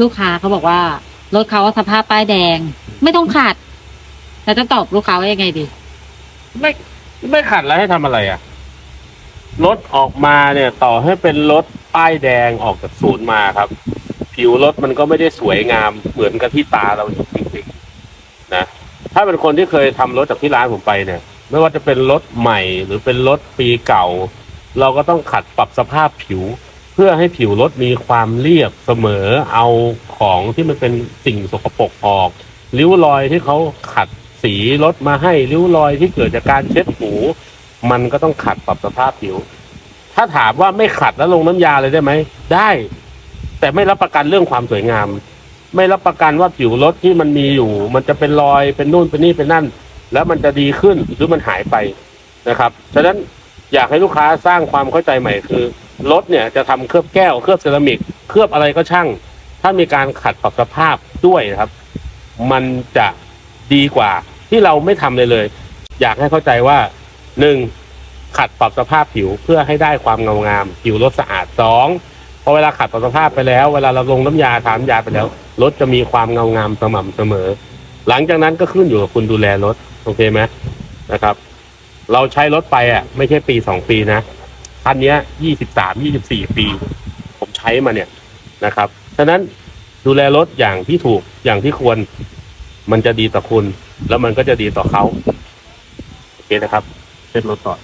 ลูกค้าเขาบอกว่ารถเขาสภาพป้ายแดง ไม่ต้องขัดแล้วจะตอบลูกค้าว่ายังไงดี ไม่ไม่ขัดแล้วให้ทำอะไรอะ รถออกมาเนี่ย ต่อให้เป็นรถป้ายแดงออกจากศูนย์มาครับ ผิวรถมันก็ไม่ได้สวยงามเหมือนกับที่ตาเราจริงๆนะ ถ้าเป็นคนที่เคยทำรถจากที่ร้านผมไปเนี่ย ไม่ว่าจะเป็นรถใหม่หรือเป็นรถปีเก่า เราก็ต้องขัดปรับสภาพผิว เพื่อให้ผิวรถมีความเรียบเสมอเอาของที่มันเป็นสิ่งสกปรกออกริ้วรอยที่เขาขัดสีรถมาให้ริ้วรอยที่เกิดจากการเช็ดหูมันก็ต้องขัดปรับสภาพผิว ถ้าถามว่าไม่ขัดแล้วลงน้ำยาเลยได้ไหมได้ แต่ไม่รับประกันเรื่องความสวยงาม ไม่รับประกันว่าผิวรถที่มันมีอยู่ มันจะเป็นรอยเป็นนู่นเป็นนี่เป็นนั่น แล้วมันจะดีขึ้นหรือมันหายไปนะครับฉะนั้นอยากให้ลูกค้าสร้างความเข้าใจใหม่คือ รถเนี่ยจะทำเคลือบแก้วเคลือบเซรามิก เคลือบอะไรก็ช่าง ถ้ามีการขัดปรับสภาพด้วยนะครับ มันจะดีกว่าที่เราไม่ทำเลยเลย อยากให้เข้าใจว่าหนึ่งขัดปรับสภาพผิวเพื่อให้ได้ความเงางาม ผิวรถสะอาดสองพอเวลาขัดปรับสภาพไปแล้ว เวลาเราลงน้ำยาทาน้ำยาไปแล้วรถจะมีความเงางามสม่ำเสมอ หลังจากนั้นก็ขึ้นอยู่กับคุณดูแลรถโอเคไหมนะครับ เราใช้รถไปอะ ไม่ใช่ปีสองปีนะ คันเนี้ยยี่สิบสามยี่สิบสี่ปี ผมใช้มาเนี่ยนะครับฉะนั้นดูแลรถอย่างที่ถูกอย่างที่ควร มันจะดีต่อคุณ แล้วมันก็จะดีต่อเขาโอเคนะครับเช็ดรถต่อ